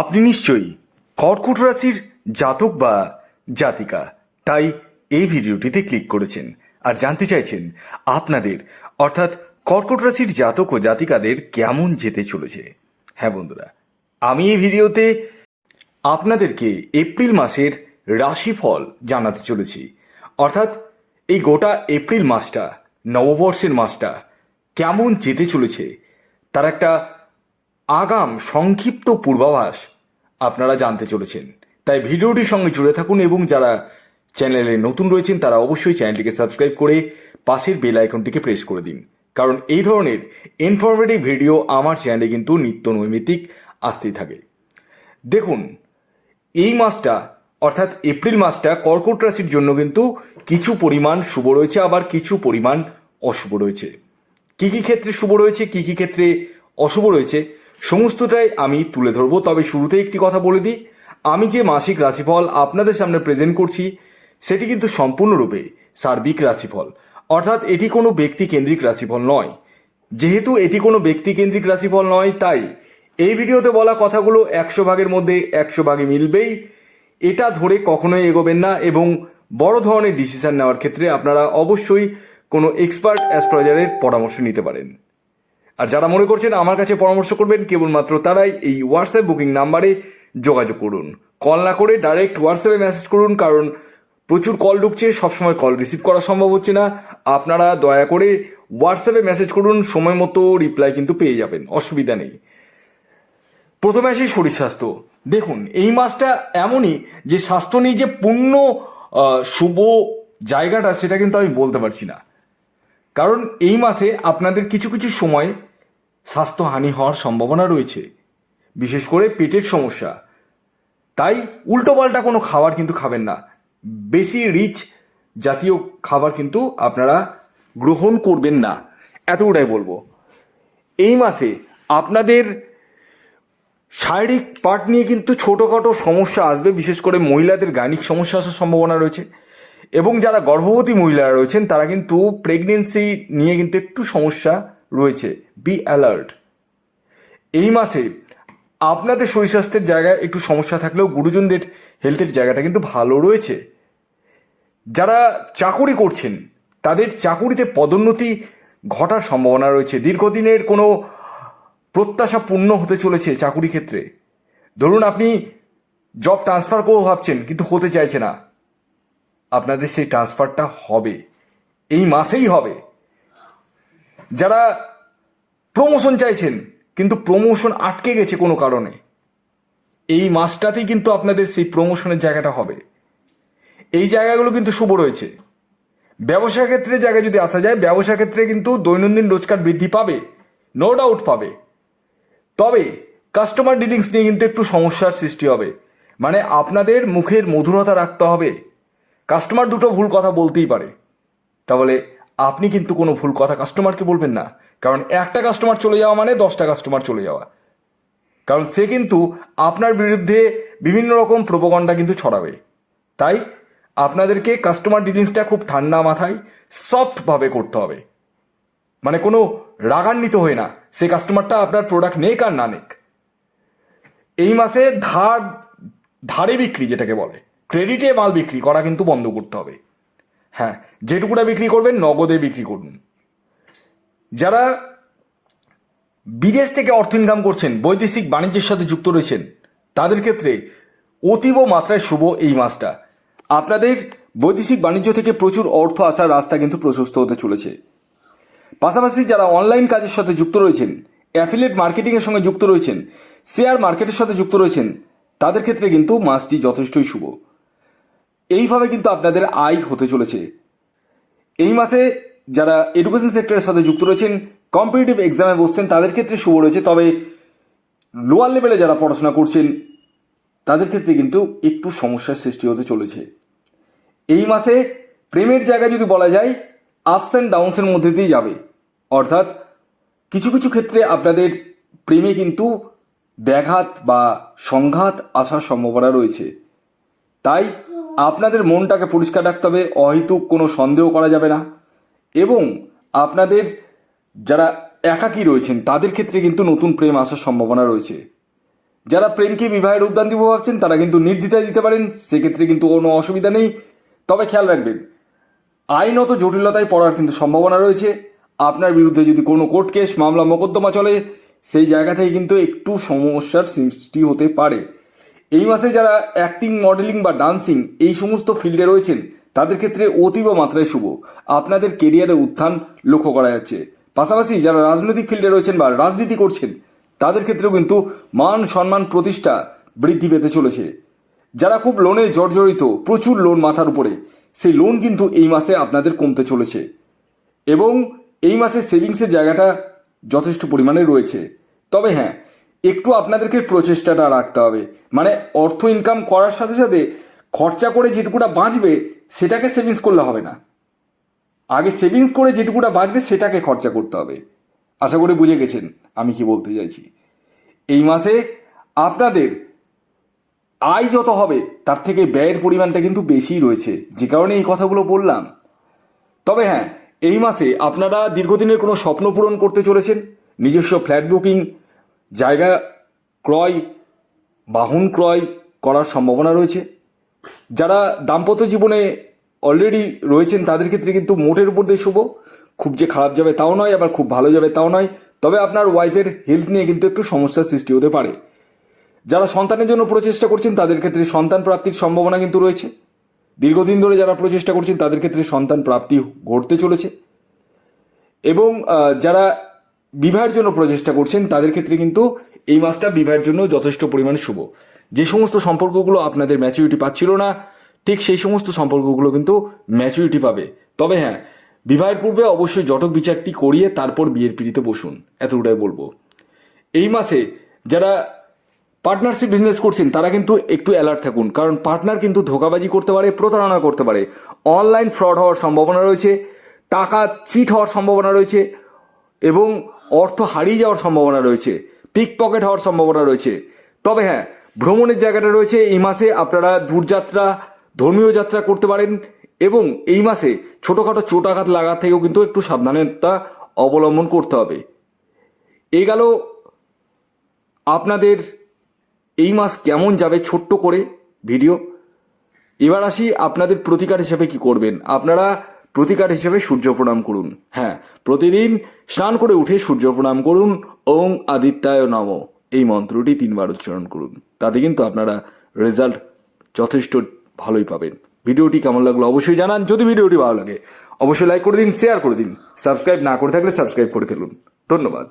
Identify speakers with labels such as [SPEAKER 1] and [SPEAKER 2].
[SPEAKER 1] আপনি নিশ্চয়ই কর্কট রাশির জাতক বা জাতিকা, তাই এই ভিডিওটিতে ক্লিক করেছেন আর জানতে চাইছেন আপনাদের, অর্থাৎ কর্কট রাশির জাতক ও জাতিকাদের কেমন যেতে চলেছে। হ্যাঁ বন্ধুরা, আমি এই ভিডিওতে আপনাদেরকে এপ্রিল মাসের রাশিফল জানাতে চলেছি। অর্থাৎ এই গোটা এপ্রিল মাসটা, নববর্ষের মাসটা কেমন যেতে চলেছে, তার একটা আগাম সংক্ষিপ্ত পূর্বাভাস আপনারা জানতে চলেছেন। তাই ভিডিওটির সঙ্গে জুড়ে থাকুন এবং যারা চ্যানেলে নতুন রয়েছেন, তারা অবশ্যই চ্যানেলটিকে সাবস্ক্রাইব করে পাশের বেল আইকনটিকে প্রেস করে দিন। কারণ এই ধরনের ইনফরমেটিভ ভিডিও আমার চ্যানেলে কিন্তু নিত্য নৈমিত্তিক আসতেই থাকে। দেখুন, এই মাসটা, অর্থাৎ এপ্রিল মাসটা কর্কট রাশির জন্য কিন্তু কিছু পরিমাণ শুভ রয়েছে, আবার কিছু পরিমাণ অশুভ রয়েছে। কি কি ক্ষেত্রে শুভ রয়েছে, কি কি ক্ষেত্রে অশুভ রয়েছে সমস্তটাই আমি তুলে ধরবো, তবে শুরুতে একটি কথা বলে দিই। আমি যে মাসিক রাশিফল আপনাদের সামনে প্রেজেন্ট করছি, সেটি কিন্তু সম্পূর্ণরূপে সার্বিক রাশিফল। অর্থাৎ এটি কোনো ব্যক্তি কেন্দ্রিক রাশিফল নয়। যেহেতু এটি কোনো ব্যক্তি কেন্দ্রিক রাশিফল নয়, তাই এই ভিডিওতে বলা কথাগুলো একশো ভাগের মধ্যে একশো ভাগে মিলবেই। এটা ধরে কখনোই এগোবেন না এবং বড় ধরনের ডিসিশন নেওয়ার ক্ষেত্রে আপনারা অবশ্যই কোনো এক্সপার্ট অ্যাস্ট্রোলজারের পরামর্শ নিতে পারেন। আর যারা মনে করছেন আমার কাছে পরামর্শ করবেন, কেবলমাত্র তারাই এই হোয়াটসঅ্যাপ বুকিং নাম্বারে যোগাযোগ করুন। কল না করে ডাইরেক্ট হোয়াটসঅ্যাপে মেসেজ করুন, কারণ প্রচুর কল ঢুকছে, সবসময় কল রিসিভ করা সম্ভব হচ্ছে না। আপনারা দয়া করে হোয়াটসঅ্যাপে মেসেজ করুন, সময় মতো রিপ্লাই কিন্তু পেয়ে যাবেন, অসুবিধা নেই। প্রথমে আসি শরীর স্বাস্থ্য। দেখুন, এই মাসটা এমনই যে স্বাস্থ্য নিয়ে যে পূর্ণ শুভ জায়গাটা, সেটা কিন্তু আমি বলতে পারছি না। কারণ এই মাসে আপনাদের কিছু কিছু সময় স্বাস্থ্যহানি হওয়ার সম্ভাবনা রয়েছে, বিশেষ করে পেটের সমস্যা। তাই উল্টোপাল্টা কোনো খাবার কিন্তু খাবেন না। বেশি রিচ জাতীয় খাবার কিন্তু আপনারা গ্রহণ করবেন না। এতটাই বলব। এই মাসে আপনাদের শারীরিক পার্ট নিয়ে কিন্তু ছোটোখাটো সমস্যা আসবে, বিশেষ করে মহিলাদের গায়নিক সমস্যা আসার সম্ভাবনা রয়েছে। এবং যারা গর্ভবতী মহিলারা রয়েছেন, তারা কিন্তু প্রেগনেন্সি নিয়ে কিন্তু একটু সমস্যা রয়েছে। বি অ্যালার্ট এই মাসে আপনাদের শরীর স্বাস্থ্যের জায়গায় একটু সমস্যা থাকলেও গুরুজনদের হেলথের জায়গাটা কিন্তু ভালো রয়েছে। যারা চাকুরি করছেন, তাদের চাকুরিতে পদোন্নতি ঘটার সম্ভাবনা রয়েছে। দীর্ঘদিনের কোনো প্রত্যাশা পূর্ণ হতে চলেছে চাকুরি ক্ষেত্রে। ধরুন আপনি জব ট্রান্সফার করব ভাবছেন, কিন্তু হতে চাইছে না। আপনাদের সেই ট্রান্সফারটা হবে। এই মাসেই হবে। যারা প্রমোশন চাইছেন, কিন্তু প্রমোশন আটকে গেছে কোনো কারণে, এই মাসটাতেই কিন্তু আপনাদের সেই প্রমোশনের জায়গাটা হবে। এই জায়গাগুলো কিন্তু শুভ রয়েছে। ব্যবসা ক্ষেত্রে জায়গায় যদি আসা যায় ব্যবসা ক্ষেত্রে কিন্তু দৈনন্দিন রোজগার বৃদ্ধি পাবে নো ডাউট পাবে। তবে কাস্টমার ডিলিংস নিয়ে কিন্তু একটু সমস্যার সৃষ্টি হবে। মানে আপনাদের মুখের মধুরতা রাখতে হবে। কাস্টমার দুটো ভুল কথা বলতেই পারে। তাহলে আপনি কিন্তু কোনো ভুল কথা কাস্টমারকে বলবেন না। কারণ একটা কাস্টমার চলে যাওয়া মানে দশটা কাস্টমার চলে যাওয়া। কারণ সে কিন্তু আপনার বিরুদ্ধে বিভিন্ন রকম প্রোপগণ্ডা কিন্তু ছড়াবে। তাই আপনাদেরকে কাস্টমার ডিলিংসটা খুব ঠান্ডা মাথায় সফটভাবে করতে হবে। মানে কোনো রাগান্বিত হয়ে না। সে কাস্টমারটা আপনার প্রোডাক্ট নেক আর না নেক। এই মাসে ধার, ধারে বিক্রি যেটাকে বলে। ক্রেডিটে মাল বিক্রি করা কিন্তু বন্ধ করতে হবে। হ্যাঁ যেটুকুটা বিক্রি করবেন, নগদে বিক্রি করুন। যারা বিদেশ থেকে অর্থ ইনকাম করছেন, বৈদেশিক বাণিজ্যের সাথে যুক্ত রয়েছেন, তাদের ক্ষেত্রে অতীব মাত্রায় শুভ এই মাসটা। আপনাদের বৈদেশিক বাণিজ্য থেকে প্রচুর অর্থ আসার রাস্তা কিন্তু প্রশস্ত হতে চলেছে। পাশাপাশি যারা অনলাইন কাজের সাথে যুক্ত রয়েছেন অ্যাফিলেট মার্কেটিংয়ের সঙ্গে যুক্ত রয়েছেন শেয়ার মার্কেটের সাথে যুক্ত রয়েছেন, তাদের ক্ষেত্রে কিন্তু মাসটি যথেষ্টই শুভ। এইভাবে কিন্তু আপনাদের আয় হতে চলেছে। এই মাসে যারা এডুকেশন সেক্টরের সাথে যুক্ত রয়েছেন কম্পিটিটিভ এক্সামে বসছেন, তাদের ক্ষেত্রে শুভ রয়েছে। তবে লোয়ার লেভেলে যারা পড়াশোনা করছেন, তাদের ক্ষেত্রে কিন্তু একটু সমস্যার সৃষ্টি হতে চলেছে। এই মাসে প্রেমের জায়গা যদি বলা যায় আপস অ্যান্ড ডাউনসের মধ্যে দিয়ে যাবে। অর্থাৎ কিছু কিছু ক্ষেত্রে আপনাদের প্রেমে কিন্তু ব্যাঘাত বা সংঘাত আসার সম্ভাবনা রয়েছে। তাই আপনাদের মনটাকে পরিষ্কার রাখতে হবে, অহেতুক কোনো সন্দেহ করা যাবে না। এবং আপনাদের যারা একাকী রয়েছেন, তাদের ক্ষেত্রে কিন্তু নতুন প্রেম আসার সম্ভাবনা রয়েছে। যারা প্রেমকে বিবাহের দান দিব ভাবছেন, তারা কিন্তু নির্দ্বিধায় দিতে পারেন, সেক্ষেত্রে কিন্তু কোনো অসুবিধা নেই। তবে খেয়াল রাখবেন, আইনত জটিলতায় পড়ার কিন্তু সম্ভাবনা রয়েছে। আপনার বিরুদ্ধে যদি কোনো কোর্ট কেস, মামলা, মোকদ্দমা চলে, সেই জায়গা থেকে কিন্তু একটু সমস্যার সৃষ্টি হতে পারে। এই মাসে যারা অ্যাক্টিং মডেলিং বা ডান্সিং এই সমস্ত ফিল্ডে রয়েছেন, তাদের ক্ষেত্রে অতীব মাত্রায় শুভ। আপনাদের কেরিয়ারে উত্থান লক্ষ্য করা যাচ্ছে। পাশাপাশি যারা রাজনৈতিক ফিল্ডে রয়েছেন বা রাজনীতি করছেন, তাদের ক্ষেত্রেও কিন্তু মান, সম্মান, প্রতিষ্ঠা বৃদ্ধি পেতে চলেছে। যারা খুব লোনে জর্জরিত, প্রচুর লোন মাথার উপরে, সেই লোন কিন্তু এই মাসে আপনাদের কমতে চলেছে। এবং এই মাসে সেভিংসের জায়গাটা যথেষ্ট পরিমাণে রয়েছে। তবে হ্যাঁ একটু আপনাদেরকে প্রচেষ্টাটা রাখতে হবে। মানে অর্থ ইনকাম করার সাথে সাথে খরচা করে যেটুকুটা বাঁচবে, সেটাকে সেভিংস করলে হবে না। আগে সেভিংস করে যেটুকুটা বাঁচবে, সেটাকে খরচা করতে হবে। আশা করি বুঝে গেছেন আমি কি বলতে চাইছি। এই মাসে আপনাদের আয় যত হবে, তার থেকে ব্যয়ের পরিমাণটা কিন্তু বেশিই রয়েছে। যে কারণে এই কথাগুলো বললাম। তবে হ্যাঁ এই মাসে আপনারা দীর্ঘদিনের কোনো স্বপ্ন পূরণ করতে চলেছেন। নিজস্ব ফ্ল্যাট বুকিং জায়গা ক্রয়, বাহন ক্রয় করার সম্ভাবনা রয়েছে। যারা দাম্পত্য জীবনে অলরেডি রয়েছেন, তাদের ক্ষেত্রে কিন্তু মোটের উপর দিয়ে শুভ। খুব যে খারাপ যাবে তাও নয়, আবার খুব ভালো যাবে তাও নয়। তবে আপনার ওয়াইফের হেলথ নিয়ে কিন্তু একটু সমস্যার সৃষ্টি হতে পারে। যারা সন্তানের জন্য প্রচেষ্টা করছেন, তাদের ক্ষেত্রে সন্তান প্রাপ্তির সম্ভাবনা কিন্তু রয়েছে। দীর্ঘদিন ধরে যারা প্রচেষ্টা করছেন, তাদের ক্ষেত্রে সন্তান প্রাপ্তি ঘটতে চলেছে। এবং যারা বিবাহের জন্য প্রচেষ্টা করছেন, তাদের ক্ষেত্রে কিন্তু এই মাসটা বিবাহের জন্য যথেষ্ট পরিমাণে শুভ। যে সমস্ত সম্পর্কগুলো আপনাদের ম্যাচুরিটি পাচ্ছিল না, ঠিক সেই সমস্ত সম্পর্কগুলো কিন্তু ম্যাচুরিটি পাবে। তবে হ্যাঁ বিবাহের পূর্বে অবশ্যই জটক বিচারটি করিয়ে তারপর বিয়ের পিড়িতে বসুন এতটাই বলব। এই মাসে যারা পার্টনারশিপ বিজনেস করছেন, তারা কিন্তু একটু অ্যালার্ট থাকুন, কারণ পার্টনার কিন্তু ধোকাবাজি করতে পারে, প্রতারণা করতে পারে। অনলাইন ফ্রড হওয়ার সম্ভাবনা রয়েছে, টাকা চিট হওয়ার সম্ভাবনা রয়েছে এবং অর্থ হারিয়ে যাওয়ার সম্ভাবনা রয়েছে পিক পকেট হওয়ার সম্ভাবনা রয়েছে। তবে হ্যাঁ ভ্রমণের জায়গাটা রয়েছে, এই মাসে আপনারা দূরযাত্রা, ধর্মীয় যাত্রা করতে পারেন এবং এই মাসে ছোটোখাটো চোটাঘাত লাগা থেকেও কিন্তু একটু সাবধানতা অবলম্বন করতে হবে। এই গেল আপনাদের এই মাস কেমন যাবে ছোট্ট করে ভিডিও। এবার আসি আপনাদের প্রতিকার হিসেবে কি করবেন। আপনারা প্রতিকার হিসেবে সূর্য প্রণাম করুন। হ্যাঁ প্রতিদিন স্নান করে উঠে সূর্য প্রণাম করুন। ওং আদিত্যায় নম। এই মন্ত্রটি তিনবার উচ্চারণ করুন। তাতে কিন্তু আপনারা রেজাল্ট যথেষ্ট ভালোই পাবেন। ভিডিওটি কেমন লাগল অবশ্যই জানান। যদি ভিডিওটি ভালো লাগে, অবশ্যই লাইক করে দিন, শেয়ার করে দিন। সাবস্ক্রাইব না করে থাকলে সাবস্ক্রাইব করে ফেলুন। ধন্যবাদ।